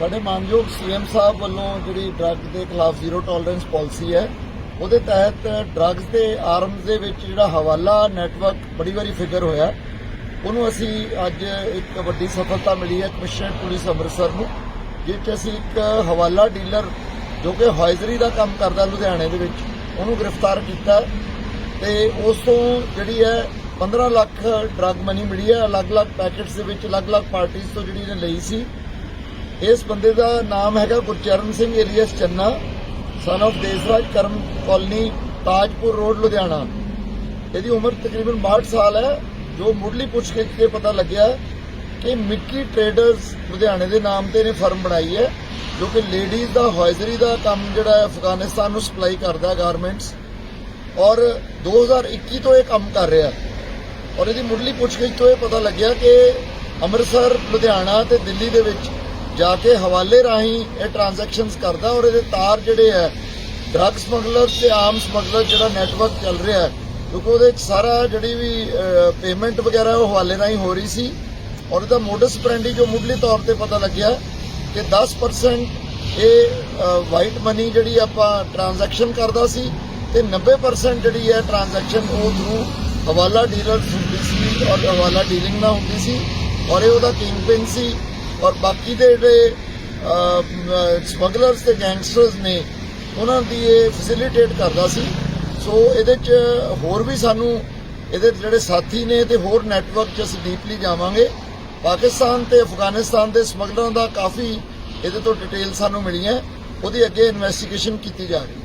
ਸਾਡੇ ਮਾਨਯੋਗ ਸੀਐਮ ਸਾਹਿਬ ਵੱਲੋਂ ਜਿਹੜੀ ਡਰੱਗ ਦੇ ਖਿਲਾਫ ਜ਼ੀਰੋ ਟੋਲਰੈਂਸ ਪਾਲਿਸੀ ਹੈ, ਉਹਦੇ ਤਹਿਤ ਡਰੱਗਸ ਤੇ ਆਰਮਸ ਦੇ ਵਿੱਚ ਜਿਹੜਾ ਹਵਾਲਾ ਨੈਟਵਰਕ ਬੜੀ ਵਾਰੀ ਫਿਕਰ ਹੋਇਆ। ਉਹਨੂੰ ਅਸੀਂ ਅੱਜ ਇੱਕ ਵੱਡੀ ਸਫਲਤਾ ਮਿਲੀ ਹੈ ਕਮਿਸ਼ਨਰ ਪੁਲਿਸ ਅੰਮ੍ਰਿਤਸਰ ਨੂੰ ਜਿਸ 'ਚ ਅਸੀਂ ਇੱਕ ਹਵਾਲਾ ਡੀਲਰ ਜੋ ਕਿ ਹਾਇਜ਼ਰੀ ਦਾ ਕੰਮ ਕਰਦਾ ਲੁਧਿਆਣੇ ਦੇ ਵਿੱਚ, ਉਹਨੂੰ ਗ੍ਰਿਫਤਾਰ ਕੀਤਾ। ਤੇ ਉਸ ਤੋਂ ਜਿਹੜੀ ਹੈ 15 ਲੱਖ ਡਰੱਗ ਮਨੀ ਮਿਲੀ ਹੈ, ਅਲੱਗ-ਅਲੱਗ ਪੈਕੇਟਸ ਦੇ ਵਿੱਚ ਅਲੱਗ-ਅਲੱਗ ਪਾਰਟੀਆਂ ਤੋਂ ਜਿਹੜੀ ਇਹਨੇ ਲਈ ਸੀ। ਇਸ ਬੰਦੇ ਦਾ ਨਾਮ ਹੈਗਾ Gurcharan Singh alias Channa son of Desraj Karam colony Tajpur road Ludhiana. ਇਹਦੀ ਉਮਰ ਤਕਰੀਬਨ 62 ਸਾਲ ਹੈ, ਜੋ ਮੁੱਢਲੀ ਪੁੱਛਗਿੱਛ ਤੇ ਪਤਾ ਲੱਗਿਆ ਕਿ ਮਿੱਕੀ ਟ੍ਰੇਡਰਸ ਲੁਧਿਆਣੇ ਦੇ ਨਾਮ ਤੇ ਇਹਨੇ ਫਰਮ ਬਣਾਈ ਹੈ, ਜੋ ਕਿ ਲੇਡੀਜ਼ ਦਾ, ਹਾਇਜ਼ਰੀ ਦਾ ਕੰਮ ਜਿਹੜਾ ਹੈ, ਅਫਗਾਨਿਸਤਾਨ ਨੂੰ ਸਪਲਾਈ ਕਰਦਾ ਗਾਰਮੈਂਟਸ। ਔਰ 2021 ਤੋਂ ਇਹ ਕੰਮ ਕਰ ਰਿਹਾ। ਔਰ ਇਹਦੀ ਮੁੱਢਲੀ ਪੁੱਛਗਿੱਛ ਤੋਂ ਇਹ ਪਤਾ ਲੱਗਿਆ ਕਿ ਅੰਮ੍ਰਿਤਸਰ, ਲੁਧਿਆਣਾ ਤੇ ਦਿੱਲੀ ਦੇ ਵਿੱਚ ਜਾ ਕੇ ਹਵਾਲੇ ਰਾਹੀਂ ਇਹ ਟ੍ਰਾਂਜੈਕਸ਼ਨਸ ਕਰਦਾ ਔਰ ਇਹਦੇ ਤਾਰ ਜਿਹੜੇ ਹੈ ਡਰੱਗ ਸਮਗਲਰ ਤੇ ਆਮ ਸਮਗਲਰ ਜਿਹੜਾ ਨੈਟਵਰਕ ਚੱਲ ਰਿਹਾ ਹੈ, ਕਿਉਂਕਿ ਉਹਦੇ ਵਿੱਚ ਸਾਰਾ ਜਿਹੜੀ ਵੀ ਪੇਮੈਂਟ ਵਗੈਰਾ ਉਹ ਹਵਾਲੇ ਰਾਹੀਂ ਹੋ ਰਹੀ ਸੀ ਔਰ ਇਹਦਾ ਮੋਡਸ ਪ੍ਰੈਂਡੀ ਜੋ ਮੁੱਢਲੇ ਤੌਰ ਤੇ ਪਤਾ ਲੱਗਿਆ ਕਿ 10% ਇਹ ਵਾਈਟ ਮਨੀ ਜਿਹੜੀ ਆਪਾਂ ਟ੍ਰਾਂਜੈਕਸ਼ਨ ਕਰਦਾ ਸੀ ਤੇ 90% ਜਿਹੜੀ ਹੈ ਟ੍ਰਾਂਜੈਕਸ਼ਨ ਉਹ ਥਰੂ ਹਵਾਲਾ ਡੀਲਰਸ ਹੁੰਦੀ ਸੀ ਔਰ ਹਵਾਲਾ ਡੀਲਿੰਗ ਨਾਲ ਹੁੰਦੀ ਸੀ ਔਰ ਇਹ ਉਹਦਾ ਕਿੰਗ ਪਿਨ ਸੀ। ਔਰ ਬਾਕੀ ਦੇ ਜਿਹੜੇ ਸਮਗਲਰਸ ਤੇ ਗੈਂਗਸਟਰਸ ਨੇ, ਉਹਨਾਂ ਦੀ ਇਹ ਫੈਸਿਲਿਟੇਟ ਕਰਦਾ ਸੀ। ਸੋ ਇਹਦੇ ਚ ਹੋਰ ਵੀ ਸਾਨੂੰ ਇਹਦੇ ਜਿਹੜੇ ਸਾਥੀ ਨੇ ਤੇ ਹੋਰ ਨੈਟਵਰਕ ਚ ਅਸੀਂ ਡੀਪਲੀ ਜਾਵਾਂਗੇ। ਪਾਕਿਸਤਾਨ ਤੇ ਅਫਗਾਨਿਸਤਾਨ ਦੇ ਸਮਗਲਰਾਂ ਦਾ ਕਾਫੀ ਇਹਦੇ ਤੋਂ ਡਿਟੇਲ ਸਾਨੂੰ ਮਿਲੀਆਂ। ਉਹਦੀ ਅੱਗੇ ਇਨਵੈਸਟੀਗੇਸ਼ਨ ਕੀਤੀ ਜਾ ਰਹੀ ਹੈ।